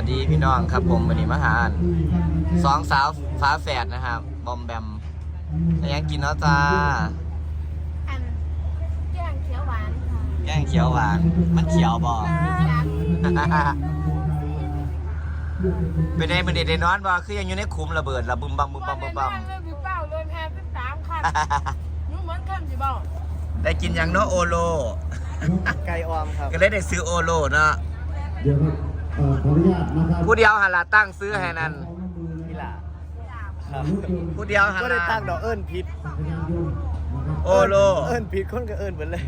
วัสดีพี่น้องครับผมวันนี้มาหาอันสองสาวฟ้าแฝดนะครับบอมแบมแล้วยังกินเนาะจ้าอันแกงเขียวหวานค่ะแกงเขียวหวาน มันเขียวบ่เป็นไงมันเด็ดได้นอนบ่คือยังอยู่ในคุมระเบิดระบึมบัมบึมบัมบึมบัมเรื่องพี่เป้าเรื่องแฮปปี้สามคันนุ่มเหมือนคันสิบอกได้กินยังเนาะโอโลไก่ออมครับก็เลยได้ซื้อโอโลเนาะเดี๋ยวครับเอ่อ ขออนุญาตนะครับผู้เดียวหันละตั้งซื้อให้นั่นนี่ล่ะครับผู้เดียวหันก็ได้ละตั้งดอกเอิญพิษจักรยานยนต์นะครับโอโลเอิญพิษคนก็เอิญเหมือนเลย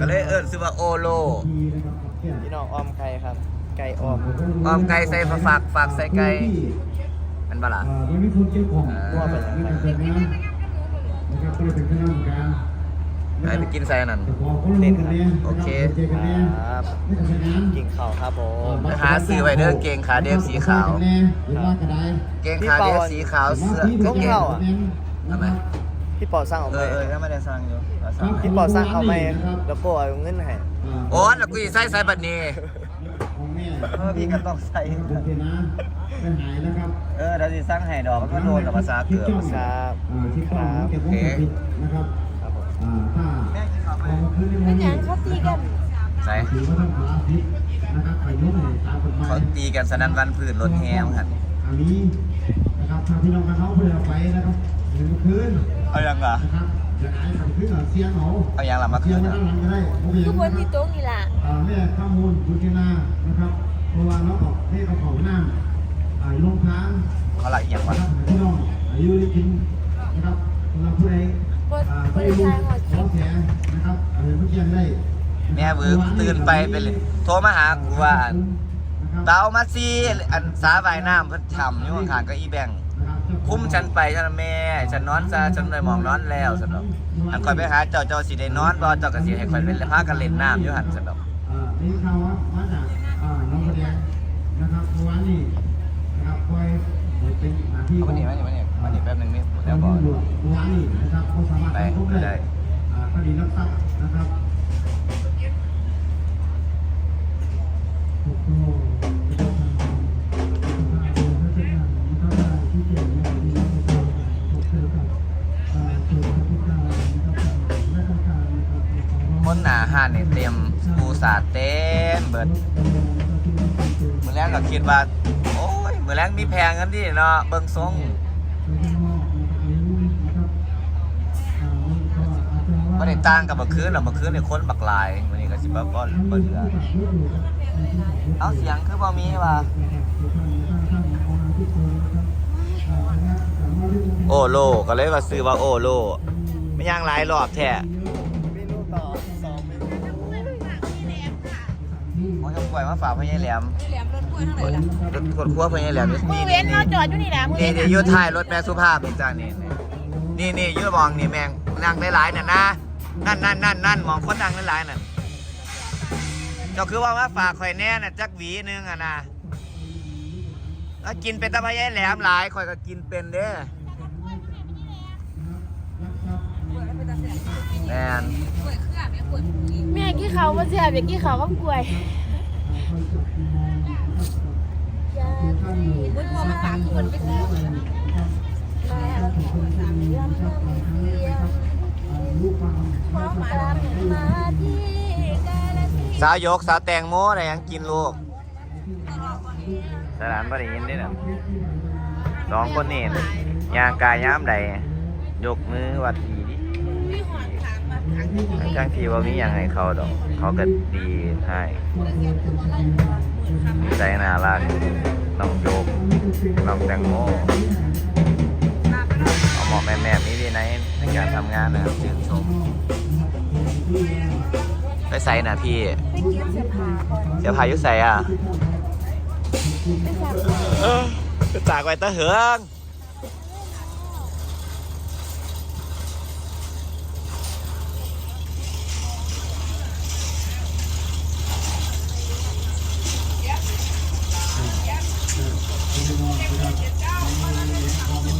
ก็เลยเอิ้นซื้อว่าโอโลทีนะครับขับเคลื่อนพี่น้องออมไก่ครับ ไก่ออมออมไก่ใส่ฝากฝากใส่ไก่มันบ่ล่ะอ่าไม่มีคนเกี่ยวของมั่วไปแล้วไม่เป็นนะนะครับก็เลยเป็นคณะกรรมการ ไปไปกินใส่อันนั่นแต่พอคนลงคะแนนโอเคเจอกันแน่ครับไม่ต้องชนะกิ่งเข่าครับผมไปหาซื้อไว้เด้อเกงขาเดฟสีขาวแน่หรือว่ากระไดเกงขาเดฟสีขาวเสื้อต้องเข้าอะทำไมพี่ปอสร้างออกเอมาอเออก็ไม่ได้สั่งอยู่เอาสั่งพี่ปอสร้างเอาไหมแล้วก็เอาเงินให้โอ้แล้วกูสิใส่ใส่บัดนี้ของแม่เออพี่ก็ต้องใส่โอเคนะเป็นหายนะครับเออเดี๋ยวสิสั่งให้ดอกมันก็โดนกับภาษาเกือบครับอ่าที่กล้องเก็บวงจรปิดนะครับครับผมอ่าถ้าแม่กินข้าวไหมเอามาคืนในวั เป็นอย่างเขาตีกันใส่ถือว่าต้องขอผิดนะครับไปเขาตีกันสนั่นวันพื้นรถแฮมครับอันนี้นะครับถ้าพี่น้องกันเขาเพื่อไปนะครับหนึ่งคืนเอายังล่ะนะครับอย่าอายทำขึ้นเสียงเขาเอายังล่ะมาเคืนอะทุกคนที่โต๊ะนี่ล่ะแม่ข้อมูลบุญกินานะครับเพราะว่าเราออกให้เขาของน้ำอ่าลงทางเขาหลักอีย่างวะครับพี่น้องอายุได้กินนะครับสำหรับผู้ใด บนอ่าบไปนลุชายหอดขอแขนนะครับเออเมื่อกี้ได้แม่เบิกตื่นไปไปเลยโทรมาหากูว่าเตามาซีอันสาบายน้ำเพิ่นฉ่ำอยู่ข้างๆก็อีแบงคุ้มฉันไปฉันแม่ฉันนอนซะฉันเลยมองนอนแล้วสนอกอันคอยไปหาเจ้าเจ้าสิได้นอนบ่เจ้าก็สิให้คอยเป็นพากันเล่นน้ำอยู่หันสนอก เป็นหน้าที่เอามานี่มานี่มานี่มานี่แป๊บนึงนี่แล้แล้ววก็ก็เมื่อวานนี้นะครับเขาสามารถไปเข้าพบได้ได้อ่าคดีลักทรัพย์นะครับคนหนาห้านนี่เต็มปูสาดเต็มเบิดมื้อแรกก็คิดว่าโอ้ย มื้อแรกมีแพงกันดิเนาะเบิ่งทรงบ่ได้ต่างกับเมื่อคืนหรอกเมื่อคืนนี่คนบักหลายมื้อนี้ก็สิบ่บ่บ่เหลือเอาเสียงคือบ่มีว่ะโอโลก็เลยว่าซื้อว่าโอโลไม่ย่างหลายรอบแท้เมนูต่อสองเมนูมันจะปล่อยมาฝากพ่อใหญ่แหลมแหลม รถกล้วยทั้งหลายล่ะรถขวดขั้วพ่อใหญ่แหลมมือเว้นเราจอดอยู่นี่แหละมือนี่เว้นนี่อยูท้ายรถแม่สุภาพนี่จ้านี่นี่นี่อยูมองนี่แมงนั่งได้หลายน่ะนะนั่นนั่นนั่นนั่นมองคนนั่งได้หลายน่ะเจ้าคือว่ามาฝากข่อยแน่น่ะจักหวีนึงอะนะแล้วกินเป็นตะพ่อใหญ่แหลมหลายข่อยก็กินเป็นเด้อแมนแม่กี้เขาว่าเสียบอย่ากี้เขาก็กล้วย บุญบัวมาฝากคนไปซื้อสาวยกสาวแตงโมอะไรยังกินลูกสถานบริยินได้หรอสองคนนี่ยางกายย้ำใดยกมือวัดทีดิมีหอนถามมา ทางที่ทั้งที่ว่ามีอย่างให้เขาดอก เขาก็ดีให้ใจน่ารักน้องโยกน้องแตงโมเอาหมอแม่แม่มีวินัยในการทำงานนะครับชื่นชมไปใส่นะพี่เสียพายุใส่อะไปจับเออจากไว้ตะเหือง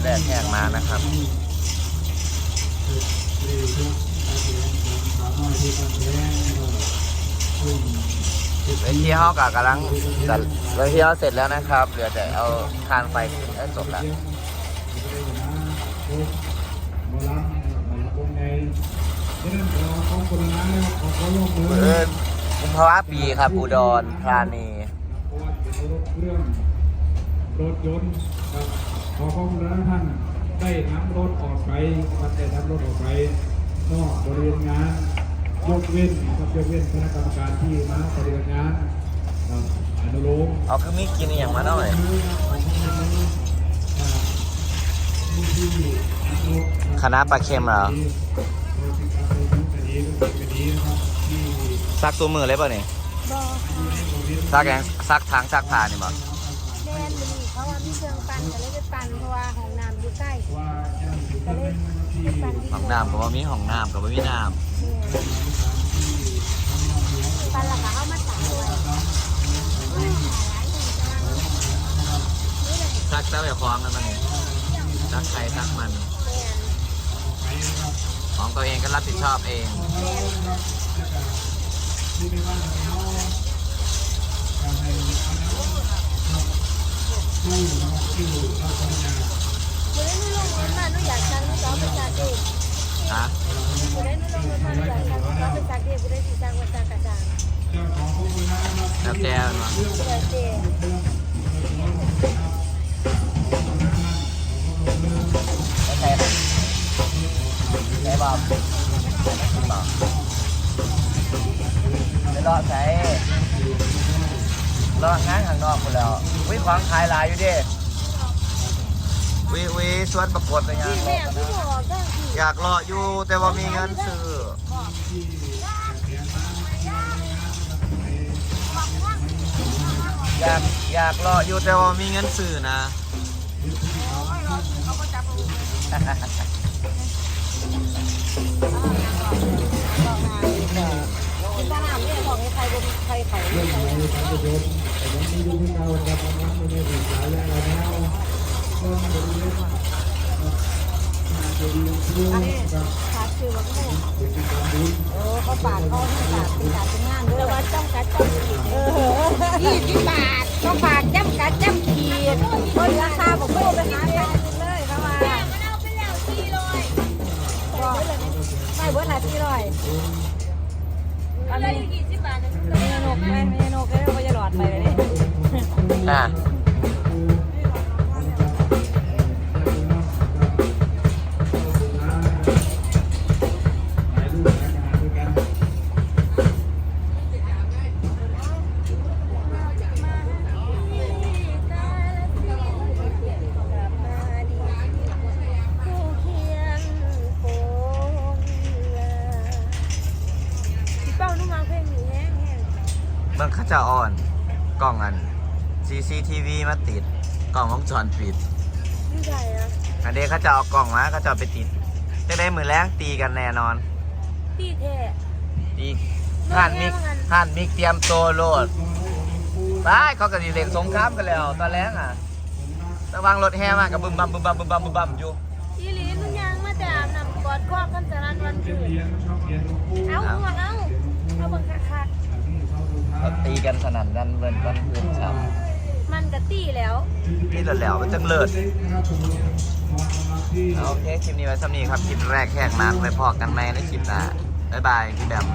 แร กแหกมานะครับเวทีเฮากะกำลังจะเวทีเฮาเสร็จแล้วนะครับ เหลือแต่เอาคานไฟขึ้นแล้วจบแล้วเราของคนละนะขอขอลงมือเอินกุมภาวะปีครับอุดรธานีเพรานรถเครื่องรถยนต์ ครับขอขอบคุณท่านได้นำรถออกไปมาได้นำรถออกไปนอกบริเวณงานยกเว้นนะครับยกเว้นคณะกรรมการที่มาปฏิบัติงานครับอนุโลมเอาคือมีกินอหย่างมาหน่อยคณะปลาเค็มเหรอซักตัวมือเลยป่ะนี่บอซักแกงซักทางซักผ้านี่บ่ แม่นมันนี่เขาว่ามีเครื่องปั่นก็เลยไปปั่นเพราะว่าห้องน้ำอยู่ใกล้ก็เลยไปปั่นที่ห้องน้ำก็ว่ามีห้องน้ำก็ว่ามีน้ปั่นแล้วก็เอามาตักไว้อืมำซักเต้าอย่าคล้องกันมันนี่ซักใครซักมันแม่นของตัวเองก็รับผิดชอบเอง แม่นหนูได้ไม่ลงรถมาหนูอยากสั่งหนูก็เอาไปซักเองฮะหนูได้ไม่ลงรถมาหนูอยากสั่งหนูก็เอาไปซักเองหนูได้สิสั่งมาจากกระจางแล้วแจมันวะเดี๋ยวเจ๊แล้วใช่ไหมใช่บ่กินบ่ไม่รอดใช่ รอดงานข้างนอกหมดแล้ววิของขายหลายอยู่ดิวิวิสวนประกวดไปงานพี่แม่ผู้บอกก็อยากรออยู่แต่ว่ามีเงินซื้ออยากอยากรออยู่แต่ว่ามีเงินซื้อนะ นามเนี่ยของใครบ่มีใครเขาเรื่องอะไรทางประโยชน์แต่ยังมีอยู่ที่เราจะทำงานในอีกหลายอย่างแล้วเรื่องบริเวณจะดีขึ้นกับขาดคือว่าโง่กิจกรรมบุญเออเขาปาดเขาให้ปาดเป็นการเป็นงานด้วยแต่ว่าจ้ำกัดจ้ำขีดเออยี่สิบบาทก็ฝากจ้ำกัดจ้ำขีดคนราคาบอกโง่ไปหาทานกินเลยเพราะว่ามันเอาไปแล้วสี่ร้อยไม่เบิร์ดหาสี่ร้อย อันนี้กี่สิบบาทไม่ยนกไหมไม่ยนกเลยเขาจะหลอดไปเลยอะถ่า เมืองเข้าจะอ่อนกล้องอัน CCTV มาติดกล้องวงจรปิดนี่ใช่อะอันเดเขาจะเอากล้องมาเขาจะเอาไปติดจะได้มือแรงตีกันแน่นอน พี่แท้ตีท่านมิกท่านมิกเตรียมตัวโลดไปเขาก็ดีเล่นสงครามกันแล้ว ตอนแรงอะระวังรถแห่มากับบึมบัมบึมบัมบึมบัมบึมบัมอยู่อีหลีมึงยังมาแต่อาบน้ำกอดคอกันสนันวันคืนเรียนชอบเรียนรู้คู่เอาห่วงเอาเอาบังคักคัก ที่ชอบดูทา เขาตี กันสนั่นกันเวินกันเพื่อนช้ๆมันกะตี้แล้วำนี่เหลวๆมันจังเลิศนะครับผมมองมาที่โอเคคลิปนี้ไว้สำนีครับคลิปแรกแขกมาไปพอกันไหมในคลิปหน้าบ๊ายบายพี่แบมท